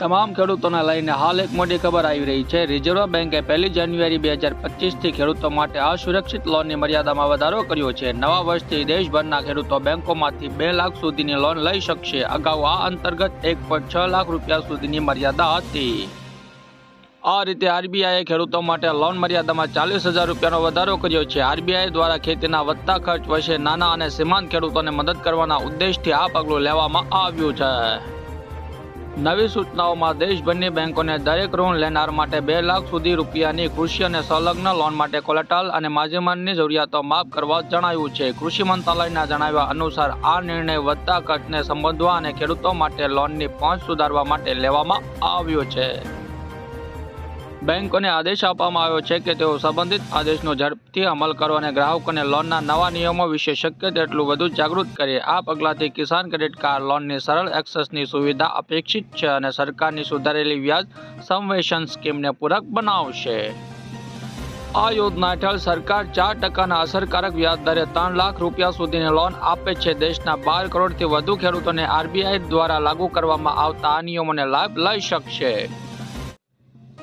તમામ ખેડૂતોને લઈને હાલ એક મોટી ખબર આવી રહી છે. રિઝર્વ બેંકે પહેલી જાન્યુઆરી બે હજાર પચીસથી ખેડૂતો માટે અસુરક્ષિત લોનની મર્યાદામાં વધારો કર્યો છે. નવા વર્ષથી દેશભરના ખેડૂતો બેંકોમાંથી બે લાખ સુધીની લોન લઈ શકશે. અગાઉ આ અંતર્ગત એક પોઈન્ટ છ લાખ રૂપિયા સુધીની મર્યાદા હતી. આ રીતે આરબીઆઈએ ખેડૂતો માટે લોન મર્યાદામાં ચાલીસ હજાર રૂપિયાનો વધારો કર્યો છે. આરબીઆઈ દ્વારા ખેતીના વધતા ખર્ચ વચ્ચે નાના અને સીમાંત ખેડૂતોને મદદ કરવાના ઉદ્દેશથી આ પગલું લેવામાં આવ્યું છે. નવી સૂચનાઓમાં દેશભરની બેંકોને દરેક ઋણ લેનાર માટે બે લાખ સુધી રૂપિયાની કૃષિ અને સંલગ્ન લોન માટે કોલેટરલ અને માધ્યમની જરૂરિયાતો માફ કરવા જણાવ્યું છે. કૃષિ મંત્રાલયના જણાવ્યા અનુસાર, આ નિર્ણય વધતા ખર્ચને સંબોધવા અને ખેડૂતો માટે લોનની પહોંચ સુધારવા માટે લેવામાં આવ્યો છે. બેંકોને આદેશ આપવામાં આવ્યો છે કે તેઓ સંબંધિત આદેશનો ઝડપથી અમલ કરો અને ગ્રાહકોને લોનના નવા નિયમો વિશે શક્ય તેટલું વધુ જાગૃત કરે. આ પગલાંથી કિસાન ક્રેડિટ કાર્ડ લોનની સરળ એક્સેસની સુવિધા અપેક્ષિત છે અને સરકારની સુધારેલી વ્યાજ સંવેશન સ્કીમને પૂરક બનાવશે. આ યોજના હેઠળ સરકાર ચાર ટકાના અસરકારક વ્યાજ દરે ત્રણ લાખ રૂપિયા સુધીની લોન આપે છે. દેશના બાર કરોડથી વધુ ખેડૂતોને આરબીઆઈ દ્વારા લાગુ કરવામાં આવતા આ નિયમોને લાભ લઈ શકશે.